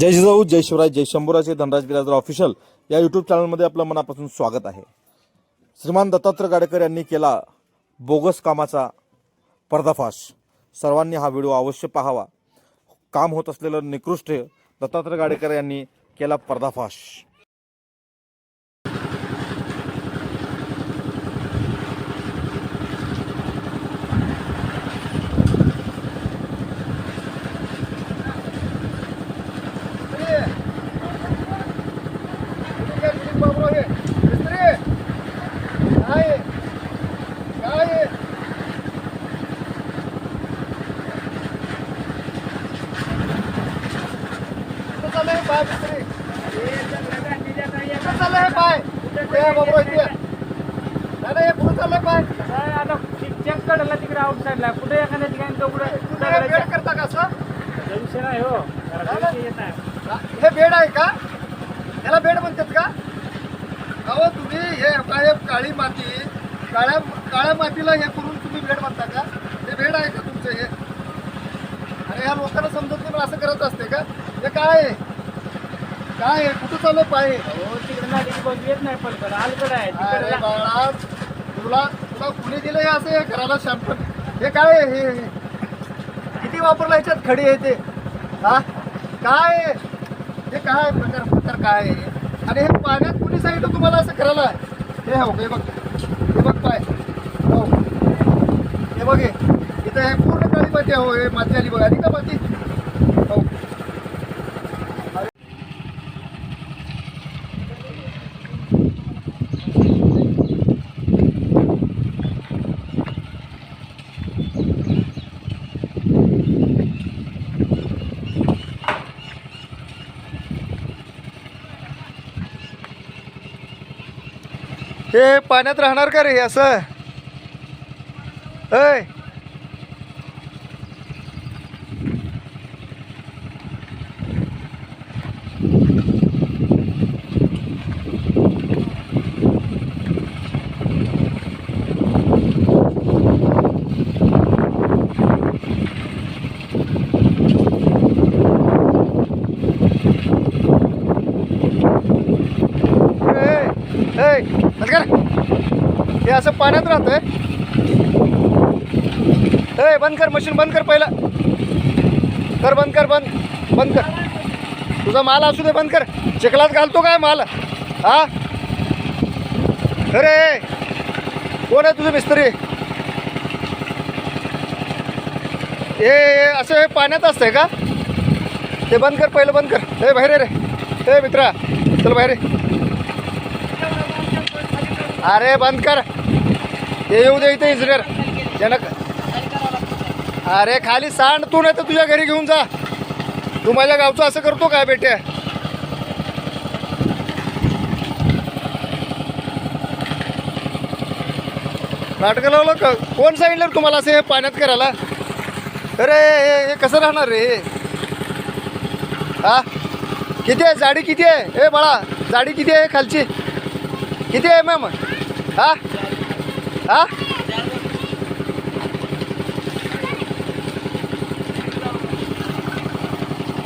जय जिजाऊ जय शिवराय जय शंभूराजे धनराज बिराजदार ऑफिशियल या यूट्यूब चॅनलमध्ये आपलं मनापासून स्वागत आहे. श्रीमान दत्तात्रय गाडेकर यांनी केला बोगस कामाचा पर्दाफाश. सर्वांनी हा व्हिडिओ अवश्य पाहावा. काम होत असलेलं निकृष्ट दत्तात्रय गाडेकर यांनी केला पर्दाफाश. आता चेक काढला तिकडे आउटसाईडला कुठे एखाद्या ठिकाणी तो कुठे विषय नाही हो जरा विषय येत आहे. हे बेड आहे का? याला बेड म्हणतात का? अहो तुम्ही हे काय काळी माती काळ्या काळ्या मातीला हे करून तुम्ही बेड म्हणता का? हे बेड आहे का तुमचं हे? अरे ह्या लोकांना समजत नाही असं करत असते का? हे काय आहे? काय आहे? कुठं चालू पाय हो तिकडे येत नाही अलीकडे आहे अरे बाळा तुला तुला कुणी दिलं हे असं हे घराला शॅम्पल हे काय आहे? हे हे? किती वापरलं याच्यात खडी आहे ते? हा? काय आहे? हे काय प्रकार प्रकार काय आहे? आणि हे पाण्यात कुणी सांगितलं तुम्हाला असं करायला हे हो हे बघ. हे बघ पाय. हो. हे बघ हे. इथं हे पूर्ण काळी माती आहे हो हे माती आली बघ. आली का माती हो हे पाण्यात राहणार का रे असं? ऐ ए, ए, बंद कर. हे असं पाण्यात राहतंय. ए बंद कर मशीन बंद कर पहिला. कर बंद कर बंद बंद कर. तुझा माल असू दे बंद कर. चिखलात घालतो काय माल? हा? अरे कोण आहे तुझं मिस्त्री? हे असं हे पाण्यात असतंय का? ते बंद कर पहिलं बंद कर. ए बाहेर रे. ए मित्रा चल बाहेर अरे बंद कर. ते येऊ दे इथे इंजिनियर जनक. अरे खाली सांड तू नाही तर तुझ्या घरी घेऊन जा. तू माझ्या गावचं असं करतो काय बेटे? नाटकं लावलं का? कोण सांगितलं तुम्हाला असं हे पाण्यात करायला? अरे हे हे कसं राहणार रे? हा? किती आहे? जाडी किती आहे? ए बाळा जाडी किती आहे खालची? किती आहे मॅम? हा? हा?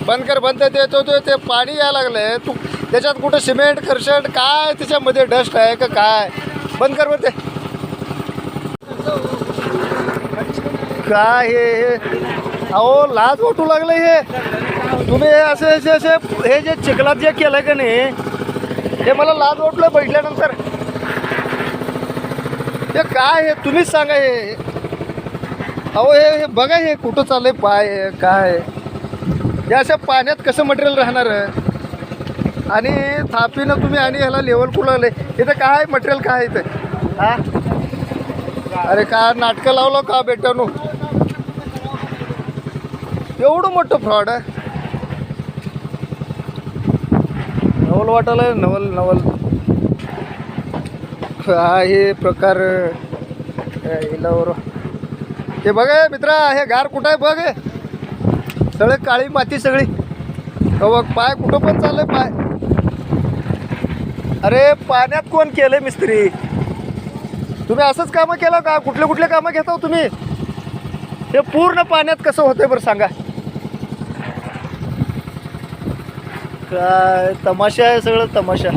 बंद कर बंद ते तो ते ते पाणी यायला लागलंय. तू त्याच्यात कुठं सिमेंट खरशट काय त्याच्यामध्ये डस्ट आहे का काय? बंद कर बरं ते काय हे हे? अहो लाज वाटू लागलं हे. तुम्ही हे असे असे असे हे जे चिखलात जे केलं का नाही हे मला लाज वाटलं बैठल्यानंतर हे काय हे? तुम्हीच सांगा हे. अहो हे हे बघा हे कुठं चाललंय पाय काय? हे अशा पाण्यात कसं मटेरियल राहणार? आणि थापीनं तुम्ही आणि ह्याला लेवल कुलाले इथं काय मटेरियल काय इथं? हा? अरे काय नाटकं लावलं का बेटानो? एवढं मोठं फ्रॉड आहे. नवल वाटायला नवल नवल. काय हे प्रकार हिलावर. हे बघ मित्रा हे गार कुठं आहे बघ सगळे काळी माती सगळी. हो बघ पाय कुठं पण चाललंय पाय. अरे पाण्यात कोण केलंय मिस्त्री? तुम्ही असंच कामं केलं का? कुठले कुठले कामं घेता हो तुम्ही? हे पूर्ण पाण्यात कसं होतंय बरं सांगा. काय तमाशा आहे सगळं तमाशा.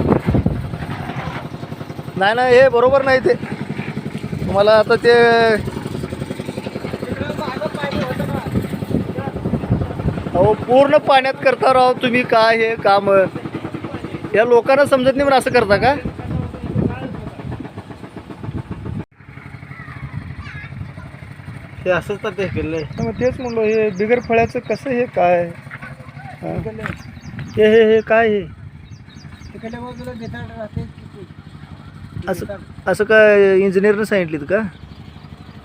नाही नाही हे बरोबर नाही ते. तुम्हाला आता ते अहो पूर्ण पाण्यात करता राव तुम्ही काय हे काम? या लोकांना समजत नाही म्हणून असं करता का? ते असंच तर ते केलंय. मग तेच म्हणलो हे बिगर फळ्याचं कसं हे काय? हा? हे हे हे काय हे? तिकडल्या बाजूला बेताळ राहते. असं असं काय इंजिनियरनं सांगितलीत का?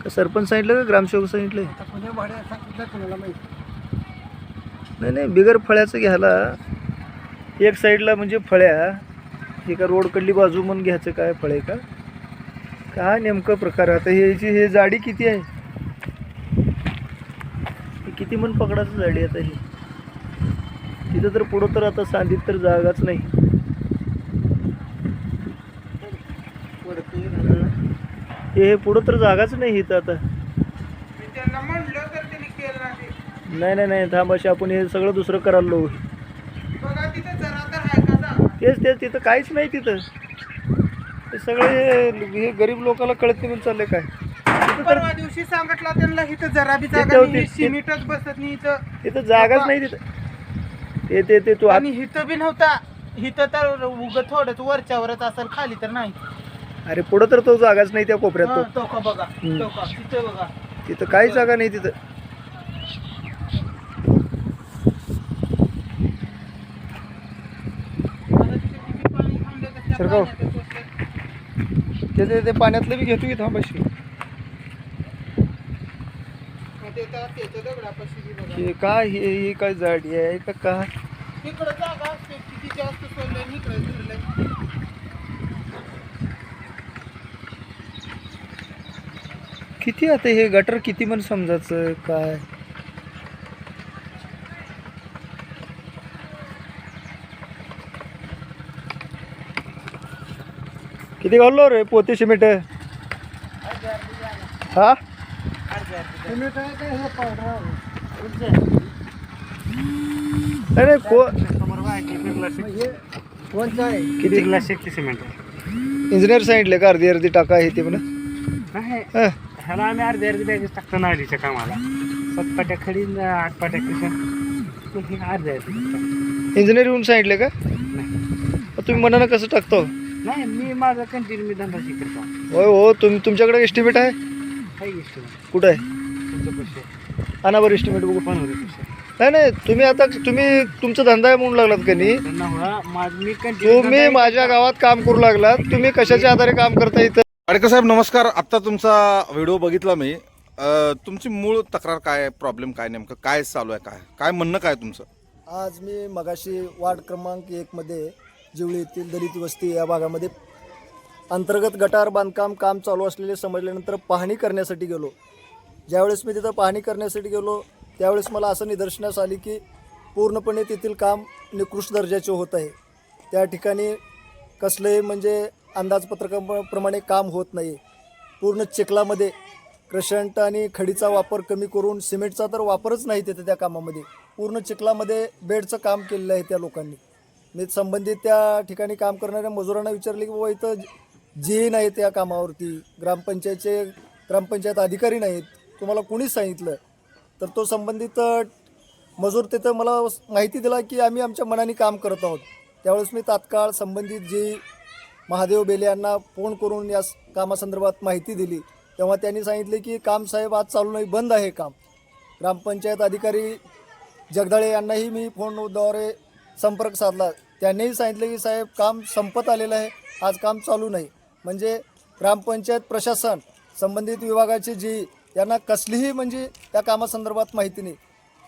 का सरपंच सांगितलं का ग्रामसेवक सांगितलं नाही नाही बिगर फळ्याचं घ्यायला एक साईडला म्हणजे फळ्या एका रोडकडली बाजू म्हणून घ्यायचं काय फळे का? काय नेमकं प्रकार? आता हे याची हे जाडी किती आहे? हे किती मन पकडाचं जाडी आता ही? तिथं तर पुढं तर आता सांदीत तर जागाच नाही. हे हे पुढं तर जागाच नाही इथं आता. त्यांना म्हणलं तर त्यांनी केलं नाही. नाही नाही नाही थांब अशी आपण हे सगळं दुसरं करायला लो बघा तिथे जरा तर आहे का जा? तेच तेच तिथं काहीच नाही तिथं. ते सगळे हे- हे गरीब लोकांना कळत नाही म्हणून चाललंय काय. तिथं तर परवा दिवशी सांगितलं त्यांना इथं जरा बी तिथं जागा नाही सिमेंटच बसत नाही इथं. तिथं जागाच नाही तिथं. ते ते ते तू आणि हिथं बी नव्हता. हिथं तर उग थोडंच वरच्यावरच असेल खाली तर नाही. अरे पुढं तर तो जागाच नाही त्या कोपऱ्यात तो बघा हम्म. तिथं बघा तिथं काही जागा नाही तिथं आता तिथे किती पाणी थांबलं तर त्या सरकाव. पाण्यातच बसलं. ते ते- ते पाण्यातलं बी घेतो की थांब अशी मग ते तर त्याच्या दगडापाशी बी बघा. हे काय हे हे काय जाडी आहे का काय इकडं जागा असते किती जास्त सोडलं इकडे किती आता हे गटर किती पण समजायचं काय? किती घाललो रे पोते सिमेंट हा? नाही को किती? शक्ती सिमेंट इंजिनियर सांगितले का अर्धी अर्धी टाका हे ते म्हणा. ह्याला आम्ही अर्ध्या अर्धी बॅगेस टाकतो नालीच्या कामाला. सात पाट्या खडी न आठ पाट्या कशा मग हे अर्ध्या अर्धी टाकतो. इंजिनियर येऊन सांगितले का? नाही. मग तुम्ही मनानं कसं टाकतो? नाही मी माझा कंटिन्यू मी धंदा शिकतो होय हो तुम तुमच्याकडे एस्टिमेट आहे? काही नाही. कुठं आहे? तुमचं पैसे आणा बरं एस्टिमेट बघू. पैसे? नाही नाही तुम्ही आता तुम्ही तुमचा धंदा आहे म्हणून लागलात का नाही? त्यांना हुळा माझ मी कंटिन्यू तुम्ही माझ्या गावात काम करू लागलात. तुम्ही कशाच्या आधारे काम करता इथं? आडकर साहेब नमस्कार. आत्ता तुमचा व्हिडिओ बघितला मी. अ, तुमची मूळ तक्रार काय प्रॉब्लेम काय नेमकं? काय चालू आहे? काय? काय म्हणणं काय तुमचं? आज मी मगाशी वार्ड क्रमांक एकमध्ये जिवळी येथील दलित वस्ती या भागामध्ये अंतर्गत गटार बांधकाम काम चालू असलेले समजल्यानंतर पाहणी करण्यासाठी गेलो. ज्यावेळेस मी तिथं पाहणी करण्यासाठी गेलो त्यावेळेस मला असं निदर्शनास आली की पूर्णपणे तेथील काम निकृष्ट दर्जाचे होत आहे. त्या ठिकाणी कसलंही म्हणजे अंदाजपत्रकाप्रमाणे काम होत नाही. पूर्ण चिखलामध्ये क्रशंट आणि खडीचा वापर कमी करून सिमेंटचा तर वापरच नाही तिथे त्या कामामध्ये. पूर्ण चिखलामध्ये बेडचं काम केलेलं आहे त्या लोकांनी. मी संबंधित त्या ठिकाणी काम करणाऱ्या मजुरांना विचारले की बाबा इथं जे नाही त्या कामावरती. ग्रामपंचायतचे ग्रामपंचायत अधिकारी नाहीत. तुम्हाला कुणीच सांगितलं? तर तो संबंधित मजूर तिथं मला माहिती दिला की आम्ही आमच्या मनाने काम करत आहोत. त्यावेळेस मी तात्काळ संबंधित जे महादेव बेले यांना फोन करून या कामासंदर्भात माहिती दिली. तेव्हा त्यांनी सांगितले की काम साहेब आज चालू नाही बंद आहे काम. ग्रामपंचायत अधिकारी जगदाळे यांनाही मी फोनद्वारे संपर्क साधला. त्यांनीही सांगितले की साहेब काम संपत आलेलं आहे आज काम चालू नाही. म्हणजे ग्रामपंचायत प्रशासन संबंधित विभागाचे जी यांना कसलीही म्हणजे त्या कामासंदर्भात माहिती नाही.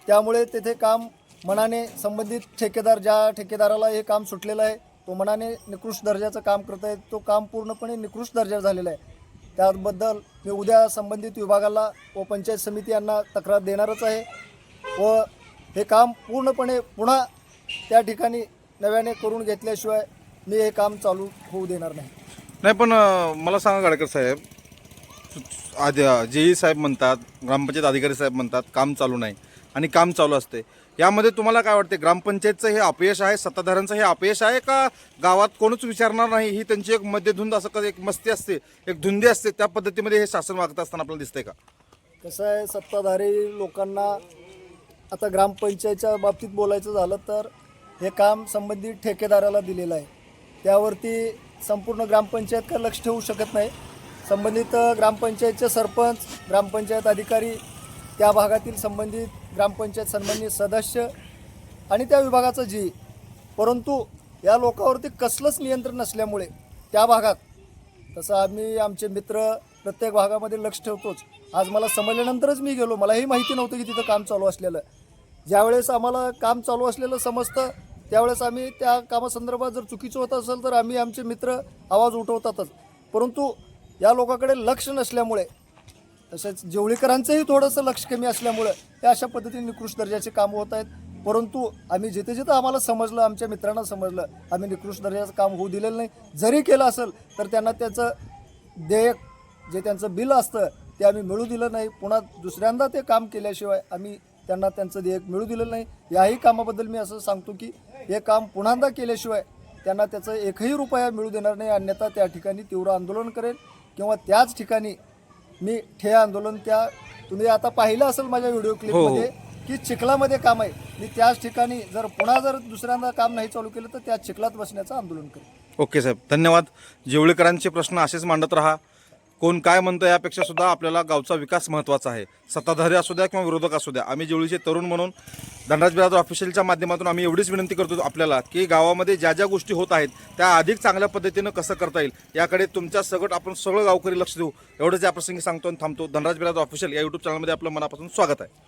त्यामुळे तेथे काम मनाने संबंधित ठेकेदार ज्या ठेकेदाराला हे काम सुटलेलं आहे तो मनाने निकृष्ट दर्जाचं काम करत आहे तो काम पूर्णपणे निकृष्ट दर्जा झालेला आहे. त्याबद्दल मी उद्या संबंधित विभागाला व पंचायत समिती यांना तक्रार देणारच आहे. व हे काम पूर्णपणे पुन्हा त्या ठिकाणी नव्याने करून घेतल्याशिवाय मी हे काम चालू होऊ देणार नाही. नाही पण मला सांगा गाडकर साहेब. आधी जेई साहेब म्हणतात ग्रामपंचायत अधिकारी साहेब म्हणतात काम चालू नाही. आणि काम चालू असते. यामध्ये तुम्हाला काय वाटते ग्रामपंचायतचं हे अपयश आहे सत्ताधाऱ्यांचं हे अपयश आहे का गावात कोणच विचारणार नाही ही त्यांची एक मध्यधुंद असं कधी एक मस्ती असते एक धुंदी असते त्या पद्धतीमध्ये हे शासन वागत असताना आपल्याला दिसतंय का? कसं आहे सत्ताधारी लोकांना आता ग्रामपंचायतच्या बाबतीत बोलायचं झालं तर हे काम संबंधित ठेकेदाराला दिलेलं आहे. त्यावरती संपूर्ण ग्रामपंचायत काय लक्ष ठेवू शकत नाही. संबंधित ग्रामपंचायतचे सरपंच ग्रामपंचायत अधिकारी त्या भागातील संबंधित ग्रामपंचायत संबंधित सदस्य आणि त्या विभागाचं जी परंतु या लोकांवरती कसलंच नियंत्रण नसल्यामुळे त्या भागात तसं आम्ही आमचे मित्र प्रत्येक भागामध्ये लक्ष ठेवतोच. आज मला समजल्यानंतरच मी गेलो. मलाही माहिती नव्हतं की तिथं काम चालू असलेलं. ज्यावेळेस आम्हाला काम चालू असलेलं समजतं त्यावेळेस आम्ही त्या कामासंदर्भात जर चुकीचं होत असेल तर आम्ही आमचे मित्र आवाज उठवतातच. परंतु या लोकांकडे लक्ष नसल्यामुळे तसेच जेवळीकरांचंही थोडंसं लक्ष कमी असल्यामुळं ते अशा पद्धतीने निकृष्ट दर्जाचे कामं होत आहेत. परंतु आम्ही जिथे जिथं आम्हाला समजलं आमच्या मित्रांना समजलं आम्ही निकृष्ट दर्जाचं काम होऊ दिलेलं नाही. जरी केलं असेल तर त्यांना त्याचं देयक जे त्यांचं बिल असतं ते आम्ही मिळू दिलं नाही. पुन्हा दुसऱ्यांदा ते काम केल्याशिवाय आम्ही त्यांना त्यांचं देयक मिळू दिलेलं नाही. याही कामाबद्दल मी असं सांगतो की हे काम पुन्हांदा केल्याशिवाय त्यांना त्याचं एकही रुपया मिळू देणार नाही. अन्यथा त्या ठिकाणी तीव्र आंदोलन करेल किंवा त्याच ठिकाणी मी ठे आंदोलन त्या तुम्ही आता पाहिलं असेल माझ्या व्हिडिओ क्लिपमध्ये की चिखलामध्ये काम आहे. मी त्याच ठिकाणी जर पुन्हा जर दुसऱ्यांदा काम नाही चालू केलं तर त्या चिखलात बसण्याचं आंदोलन करेल ओके साहेब. धन्यवाद. जेवळीकरांचे प्रश्न असेच मांडत राहा. कोण काय म्हणतं यापेक्षा सुद्धा आपल्याला गावचा विकास महत्त्वाचा आहे. सत्ताधारी असू द्या किंवा विरोधक असू द्या आम्ही जेवळीचे तरुण म्हणून धनराज बिरादर ऑफिशियलच्या माध्यमातून आम्ही एवढीच विनंती करतो आपल्याला की गावामध्ये ज्या ज्या गोष्टी होत आहेत त्या अधिक चांगल्या पद्धतीनं कसं करता येईल याकडे तुमच्या सगळं आपण सगळं गावकरी लक्ष देऊ. एवढंच या प्रसंगी सांगतो आणि थांबतो. धनराज बिरादर ऑफिशियल या यूट्यूब चॅनलमध्ये आपलं मनापासून स्वागत आहे.